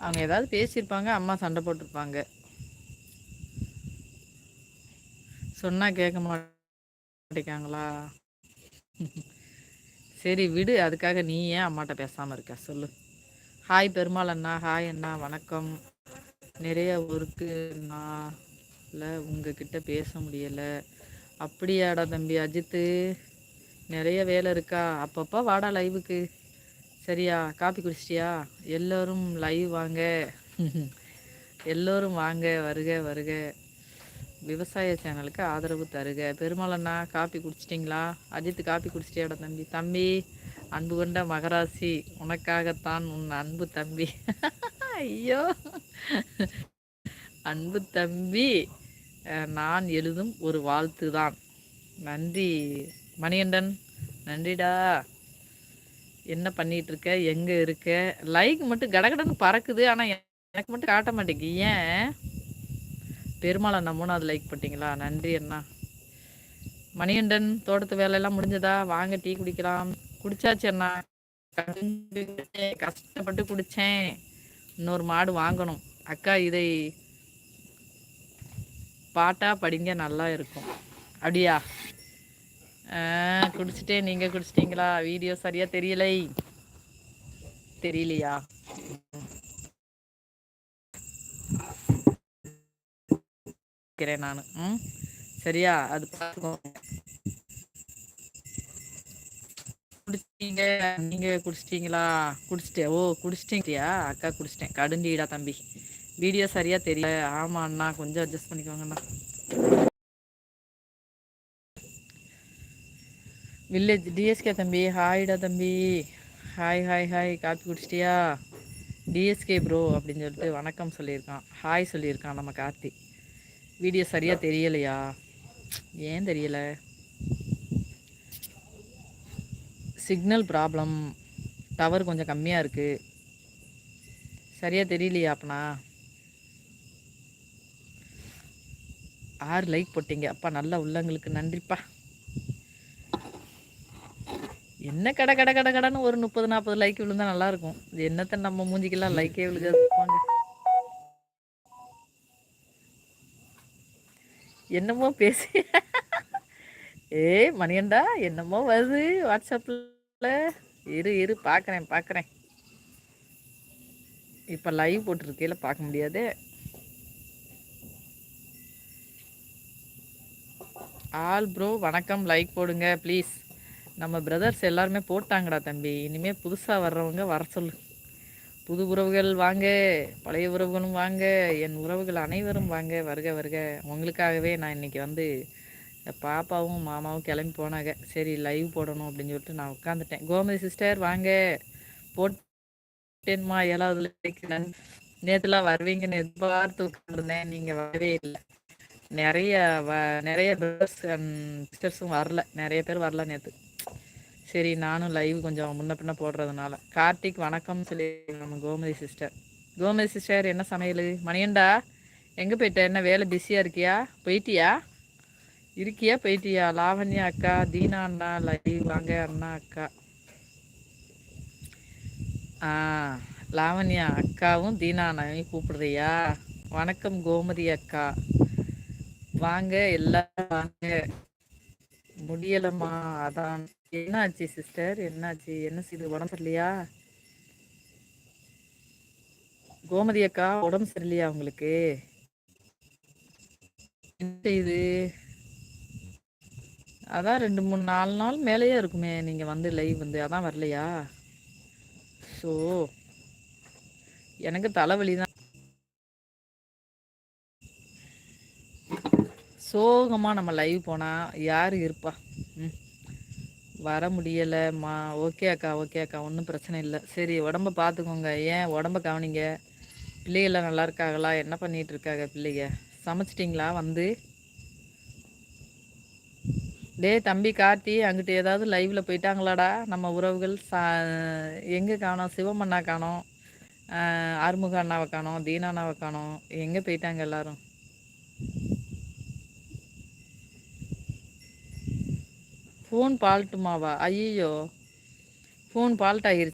அவங்க ஏதாவது பேசியிருப்பாங்க அம்மா சண்டை போட்டிருப்பாங்க. சொன்னால் கேட்க மாட்டேங்காங்களா சரி விடு அதுக்காக நீ ஏன் அம்மாட்ட பேசாமல் இருக்க? சொல்லு. ஹாய் பெருமாள் அண்ணா ஹாய் அண்ணா வணக்கம். நிறைய ஒர்க்குண்ணா இல்லை உங்ககிட்ட பேச முடியலை. அப்படியாடா தம்பி அஜித்து. நிறைய வேலை இருக்கா? அப்பப்போ வாடா லைவுக்கு சரியா? காப்பி குடிச்சிட்டியா? எல்லோரும் லைவ் வாங்க. எல்லோரும் வாங்க வருக வருக. விவசாய சேனலுக்கு ஆதரவு தருக. பெருமாளண்ணா காப்பி குடிச்சிட்டிங்களா? அஜித் காப்பி குடிச்சிட்டியோட தம்பி? தம்பி அன்பு கொண்ட மகராசி உனக்காகத்தான் உன் அன்பு தம்பி. ஐயோ. அன்பு தம்பி நான் எழுதும் ஒரு வாழ்த்து தான் நன்றி மணிகண்டன். நன்றிடா. என்ன பண்ணிட்டு இருக்க எங்க இருக்க? லைக் மட்டும் கடகடன்னு பறக்குது. ஆனா எனக்கு மட்டும் காட்ட மாட்டேங்கு ஏன்? பெருமாள் அண்ணா மூணாவது லைக் பண்ணிட்டீங்களா நன்றி அண்ணா. மணிகண்டன் தோட்டத்து வேலையெல்லாம் முடிஞ்சதா? வாங்க டீ குடிக்கலாம். குடிச்சாச்சு அண்ணா. கஷ்டப்பட்டு குடித்தேன் இன்னொரு மாடு வாங்கணும். அக்கா இதை பாட்டா படிங்க நல்லா இருக்கும். அப்படியா? குடிச்சிட்டேன் நீங்கள் குடிச்சிட்டிங்களா? வீடியோ சரியாக தெரியலை. தெரியலையா? இருக்கிறேன் நான். ம்? சரியா? அது பார்த்துக்கோங்க குடிச்சிட்டீங்க. நீங்க குடிச்சிட்டீங்களா? குடிச்சிட்டே. ஓ குடிச்சிட்டீங்கயா? அக்கா குடிச்சிட்டேன். கடுண்டிடா தம்பி. வீடியோ சரியா தெரியல. ஆமா அண்ணா கொஞ்சம் அட்ஜஸ்ட் பண்ணிக்கோங்கண்ணா. வில்லேஜ் டிஎஸ்கே தம்பி ஹாய்டா தம்பி. ஹாய் ஹாய் ஹாய் காப்பி குடிச்சிட்டியா? டிஎஸ்கே ப்ரோ அப்படின்னு சொல்லிட்டு வணக்கம் சொல்லியிருக்கான். ஹாய் சொல்லியிருக்கான் நம்ம கார்த்தி. வீடியோ சரியாக தெரியலையா? ஏன் தெரியலை? சிக்னல் ப்ராப்ளம் டவர் கொஞ்சம் கம்மியாக இருக்குது சரியாக தெரியலையா அப்பனா? ஆறு லைக் போட்டீங்க. அப்பா நல்ல உள்ளங்களுக்கு நன்றிப்பா. என்ன கடை கடை கடை கடைன்னு ஒரு முப்பது நாற்பது லைக் விழுந்தா நல்லா இருக்கும் இது என்னத்தை நம்ம மூஞ்சிக்கெல்லாம் லைக்கே விழுகாது. போங்க. என்னமோ பேசி. ஏய் மணியண்டா என்னமோ வருது வாட்ஸ்அப்பில் இரு இரு பார்க்குறேன் பார்க்குறேன் இப்போ லைவ் போட்டிருக்கையில் பார்க்க முடியாது. ஆல் ப்ரோ வணக்கம். லைக் போடுங்க ப்ளீஸ் நம்ம பிரதர்ஸ் எல்லாருமே போட்டாங்கடா தம்பி. இனிமேல் புதுசாக வர்றவங்க வர சொல்லு. புது உறவுகள் வாங்க பழைய உறவுகளும் வாங்க என் உறவுகள் அனைவரும் வாங்க வருக வருக. உங்களுக்காகவே நான் இன்றைக்கி வந்து பாப்பாவும் மாமாவும் கிளம்பி போனாங்க. சரி லைவ் போடணும் அப்படின்னு சொல்லிட்டு நான் உட்காந்துட்டேன் கோமதி சிஸ்டர் வாங்க. போட்டேன்மா ஏழாவது நேற்றுலாம் வருவீங்கன்னு எதிர்பார்த்து உட்காந்துருந்தேன் நீங்கள் வரவே இல்லை. நிறைய வ நிறைய பிரதர்ஸ் அண்ட் சிஸ்டர்ஸும் வரல. நிறைய பேர் வரல நேற்று சரி நானும் லைவ் கொஞ்சம் முன்ன பின்ன போடுறதுனால. கார்த்திக் வணக்கம் சொல்லி நம்ம கோமதி சிஸ்டர் கோமதி சிஸ்டர் என்ன சமையல்? மணியண்டா எங்கே போயிட்ட? என்ன வேலை பிஸியாக இருக்கியா? போயிட்டியா? இருக்கியா? போயிட்டியா? லாவண்யா அக்கா தீனா அண்ணா லைவ் வாங்க அண்ணா அக்கா. ஆ லாவண்யா அக்காவும் தீனா அண்ணாவையும் கூப்பிடுறியா? வணக்கம் கோமதி அக்கா. வாங்க எல்லாம் வாங்க. முடியலம்மா அதான். என்னாச்சு சிஸ்டர் என்னாச்சு? என்ன செய்யுது உடம்பு சரியில்லையா? கோமதி அக்கா உடம்பு சரியில்லையா உங்களுக்கு? என்ன செய்யுது அதான் ரெண்டு மூணு நாலு நாள் மேலேயே இருக்குமே. நீங்க வந்து லைவ் வந்து. அதான் வரலையா? ஸோ எனக்கு தலைவலி தான். சோகமாக நம்ம லைவ் போனால் யார் இருப்பா? வர முடியலைம்மா ஓகே அக்கா ஓகே அக்கா ஒன்றும் பிரச்சனை இல்லை. சரி உடம்ப பார்த்துக்கோங்க ஏன் உடம்ப கவனிங்க? பிள்ளைகள்லாம் நல்லா இருக்காங்களா? என்ன பண்ணிகிட்டு இருக்காங்க பிள்ளைங்க சமைச்சிட்டிங்களா? வந்து? டே தம்பி கார்த்தி அங்கிட்டு ஏதாவது லைவில் போயிட்டாங்களாடா? நம்ம உறவுகள் சா எங்கே காணோம்? சிவமண்ணா காணோம். ஆறுமுக அண்ணாவை காணோம் தீனா அண்ணாவை காணோம். எங்கே போயிட்டாங்க எல்லாரும்? ஃபோன் பால்ட்டுமாவா ஐயோ ஃபோன் பால்ட் ஆகிருச்சு